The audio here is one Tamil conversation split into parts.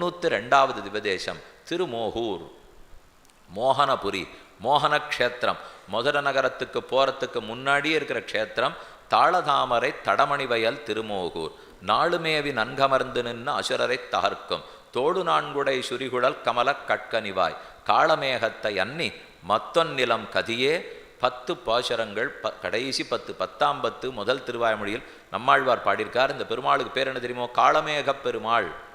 தொண்ணூற்றி ரெண்டாவது திவதேசம் திருமோகூர் மோகனபுரி மோகன க்ஷேத்திரம் நகரத்துக்கு போறதுக்கு முன்னாடியே இருக்கிற க்ஷேத்திரம் தாளதாமரை தடமணி வயல் திருமோகூர். நாளுமேவி நன்கமர்ந்து நின்று அசுரரை தகர்க்கும். தோடு நான்குடை சுரிகுழல் கமல கட்கனிவாய். காளமேகத்தை அன்னி மத்தொன்னிலம் கதியே. பத்து பாசுரங்கள் ப கடைசி பத்து பத்தாம் பத்து முதல் திருவாய்மொழியில் நம்மாழ்வார் பாடியிருக்கார். இந்த பெருமாளுக்கு பேர் என்ன தெரியுமோ? காளமேகப் பெருமாள்.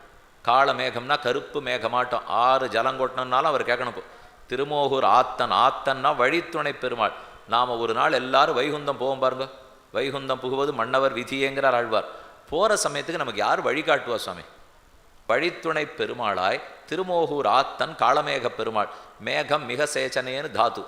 காளமேகம்னா கருப்பு மேகமாட்டம். ஆறு ஜலம் கொட்டணும்னாலும் அவர் கேட்கணும் திருமோகூர் ஆத்தன் ஆத்தன்னா வழித்துணை பெருமாள். நாம் ஒரு நாள் எல்லாரும் வைகுந்தம் போவோம் பாருங்க. வைகுந்தம் புகுவது மன்னவர் விதியேங்கிறார் ஆழ்வார். போகிற சமயத்துக்கு நமக்கு யார் வழிகாட்டுவா சுவாமி? வழித்துணை பெருமாளாய் திருமோகூர் ஆத்தன் காளமேக பெருமாள். மேகம் மிக சேச்சனேன்னு தாத்து.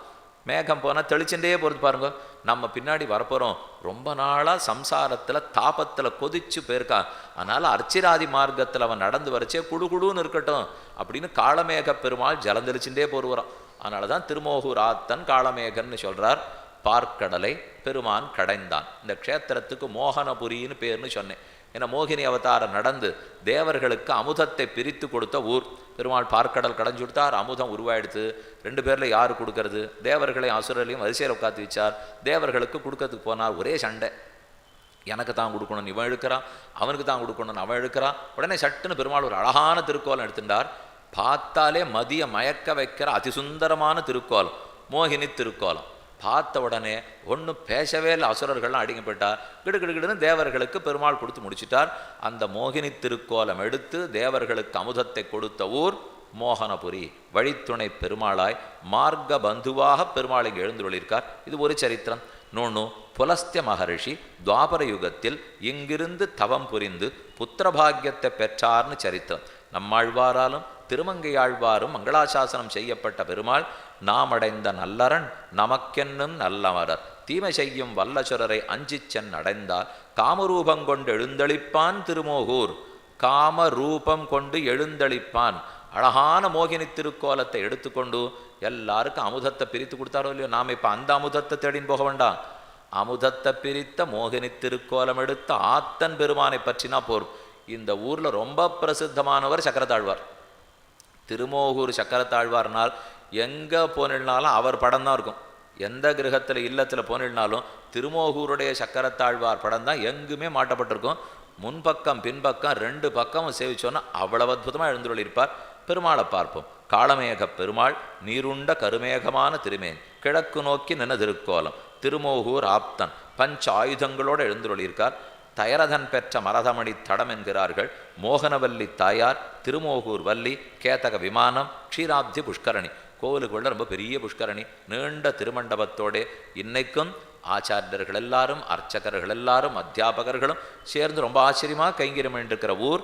மேகம் போனால் தெளிச்சுட்டே போகிறது பாருங்க. நம்ம பின்னாடி வரப்போகிறோம் ரொம்ப நாளாக சம்சாரத்தில் தாபத்தில் கொதிச்சு போயிருக்கான் அதனால் அர்ச்சிராதி மார்க்கத்தில் அவன் நடந்து வரைச்சே குடு குடுன்னு இருக்கட்டும். அப்படின்னு காளமேக பெருமாள் ஜலந்தெளிச்சுட்டே போருவான் அதனால தான் திருமோகூர் ஆத்தன் காளமேகன்னு சொல்கிறார் பார்க்கடலை பெருமான் கடைந்தான். இந்த க்ஷேத்திரத்துக்கு மோகனபுரின்னு பேர்னு சொன்னேன். ஏன்னா மோகினி அவதாரம் நடந்து தேவர்களுக்கு அமுதத்தை பிரித்து கொடுத்த ஊர். பெருமாள் பார்க்கடல் கடைஞ்சு கொடுத்தார். அமுதம் உருவாயிடுத்து ரெண்டு பேரில் யார் கொடுக்கறது? தேவர்களையும் அசுரர்களையும் வரிசையில் உட்காந்து வச்சார். தேவர்களுக்கு கொடுக்கறதுக்கு போனார். ஒரே சண்டை. எனக்கு தான் கொடுக்கணும்னு இவன் இழுக்கிறான். அவனுக்கு தான் கொடுக்கணும்னு அவன் இழுக்கிறான். உடனே சட்டுன்னு பெருமாள் ஒரு அழகான திருக்கோலம் எடுத்துட்டார். பார்த்தாலே மதிய மயக்க வைக்கிற அதிசுந்தரமான திருக்கோலம். மோகினி திருக்கோலம். பார்த்த உடனே ஒன்றும் பேசவே இல்லை. அசுரர்கள்லாம் அடிங்க போயிட்டார் கிடுகிடுகிடுன்னு தேவர்களுக்கு பெருமாள் கொடுத்து முடிச்சிட்டார். அந்த மோகினி திருக்கோலம் எடுத்து தேவர்களுக்கு அமுதத்தை கொடுத்த ஊர் மோகனபுரி. வழித்துணை பெருமாளாய் மார்க்க பந்துவாக பெருமாள் இங்கே எழுந்துள்ளிருக்கார் இது ஒரு சரித்திரம். நோன்னு புலஸ்திய மகரிஷி துவாபர யுகத்தில் இங்கிருந்து தவம் புரிந்து புத்திரபாகியத்தை பெற்றார்னு சரித்திரம். நம்மாழ்வாராலும் திருமங்கையாழ்வாரும் மங்களாசாசனம் செய்யப்பட்ட பெருமாள் நாம் அடைந்த நல்லரன் நமக்கென்னும் நல்லமரர் தீமை செய்யும் வல்லசுரரை அஞ்சிச்சன் அடைந்தால் காமரூபம் கொண்டு எழுந்தளிப்பான் திருமோகூர். காம ரூபம் கொண்டு எழுந்தளிப்பான். அழகான மோகினி திருக்கோலத்தை எடுத்துக்கொண்டு எல்லாருக்கும் அமுதத்தை பிரித்து கொடுத்தாரோ இல்லையோ? நாம் இப்போ அந்த அமுதத்தை தேடின்னு போக வேண்டாம். அமுதத்தை பிரித்த மோகினி திருக்கோலம் எடுத்த ஆத்தன் பெருமானை பற்றினா போரும் இந்த ஊர்ல ரொம்ப பிரசித்தமானவர் சக்கரத்தாழ்வார் திருமோகூர் சக்கரத்தாழ்வார்னால் எங்கே போனில்னாலும் அவர் படம் தான் இருக்கும். எந்த கிரகத்தில் இல்லத்தில் போனில்னாலும் திருமோகூருடைய சக்கரத்தாழ்வார் படம் தான் எங்குமே மாட்டப்பட்டிருக்கும். முன்பக்கம் பின்பக்கம் ரெண்டு பக்கமும் சேவிச்சோன்னா அவ்வளவு அற்புதமாக எழுந்துள்ளிருப்பார் பெருமாளை பார்ப்போம். காளமேக பெருமாள் நீருண்ட கருமேகமான திருமேன் கிழக்கு நோக்கி நின திருக்கோலம் திருமோகூர் ஆப்தன் பஞ்ச ஆயுதங்களோடு எழுந்துள்ளிருக்கார் தயரதன் பெற்ற மரதமணி தடம் என்கிறார்கள். மோகனவல்லி தாயார் திருமோகூர் வள்ளி கேத்தக விமானம் க்ஷீராப்தி புஷ்கரணி. கோவிலுக்குள்ள ரொம்ப பெரிய புஷ்கரணி. நீண்ட திருமண்டபத்தோடே இன்னைக்கும் ஆச்சாரியர்கள் எல்லாரும் அர்ச்சகர்கள் எல்லாரும் அத்தியாபகர்களும் சேர்ந்து ரொம்ப ஆச்சரியமாக கைங்கரியம் ஊர்.